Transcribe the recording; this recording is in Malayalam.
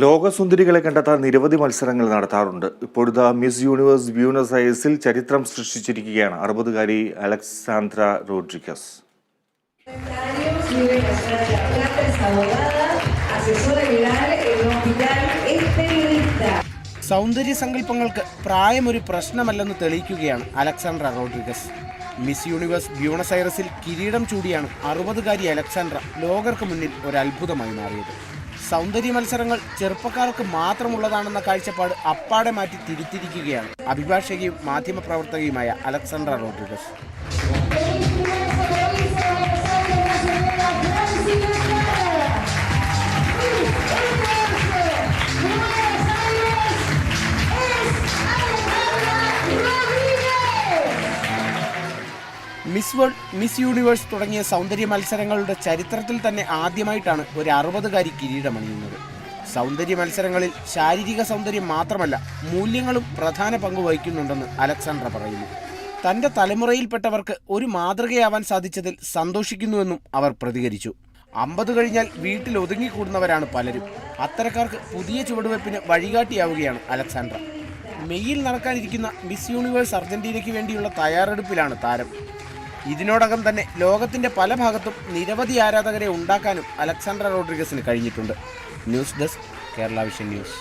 ലോകസുന്ദരികളെ കണ്ടെത്താൻ നിരവധി മത്സരങ്ങൾ നടത്താറുണ്ട്. ഇപ്പോഴത്തെ മിസ് യൂണിവേഴ്സ് ബ്യൂണസ് ഐസിൽ ചരിത്രം സൃഷ്ടിച്ചിരിക്കുകയാണ് അറുപതുകാരി അലക്സാന്ദ്ര റോഡ്രിഗസ്. സൗന്ദര്യ സങ്കല്പങ്ങൾക്ക് പ്രായമൊരു പ്രശ്നമല്ലെന്ന് തെളിയിക്കുകയാണ് Alexandra Rodriguez. Miss Universe Buenos ഐറസിൽ കിരീടം ചൂടിയാണ് അറുപതുകാരി അലക്സാണ്ട്ര ലോകർക്ക് മുന്നിൽ ഒരു അത്ഭുതമായി മാറിയത്. സൗന്ദര്യ മത്സരങ്ങൾ ചെറുപ്പക്കാർക്ക് മാത്രമുള്ളതാണെന്ന കാഴ്ചപ്പാട് അപ്പാടെ മാറ്റി തിരുത്തിരിക്കുകയാണ് അഭിഭാഷകയും മാധ്യമപ്രവർത്തകയുമായ Alexandra Rodriguez. Miss World Miss Universe തുടങ്ങിയ സൗന്ദര്യ മത്സരങ്ങളുടെ ചരിത്രത്തിൽ തന്നെ ആദ്യമായിട്ടാണ് ഒരു അറുപതുകാരി കിരീടമണിയുന്നത്. സൗന്ദര്യ മത്സരങ്ങളിൽ ശാരീരിക സൗന്ദര്യം മാത്രമല്ല മൂല്യങ്ങളും പ്രധാന പങ്ക് വഹിക്കുന്നുണ്ടെന്ന് അലക്സാണ്ട്ര പറയുന്നു. തന്റെ തലമുറയിൽപ്പെട്ടവർക്ക് ഒരു മാതൃകയാവാൻ സാധിച്ചതിൽ സന്തോഷിക്കുന്നുവെന്നും അവർ പ്രതികരിച്ചു. അമ്പത് കഴിഞ്ഞാൽ വീട്ടിൽ ഒതുങ്ങിക്കൂടുന്നവരാണ് പലരും. അത്തരക്കാർക്ക് പുതിയ ചുവടുവയ്പ്പിന് വഴികാട്ടിയാവുകയാണ് അലക്സാണ്ട്ര മെയ്യിൽ നടക്കാനിരിക്കുന്ന മിസ് യൂണിവേഴ്സ് അർജന്റീനയ്ക്ക് വേണ്ടിയുള്ള തയ്യാറെടുപ്പിലാണ് താരം. ഇതിനോടകം തന്നെ ലോകത്തിന്റെ പല ഭാഗത്തും നിരവധി ആരാധകരെ ഉണ്ടാക്കാനും അലക്സാണ്ടർ റോഡ്രിഗസിന് കഴിഞ്ഞിട്ടുണ്ട്. News desk Kerala vision news.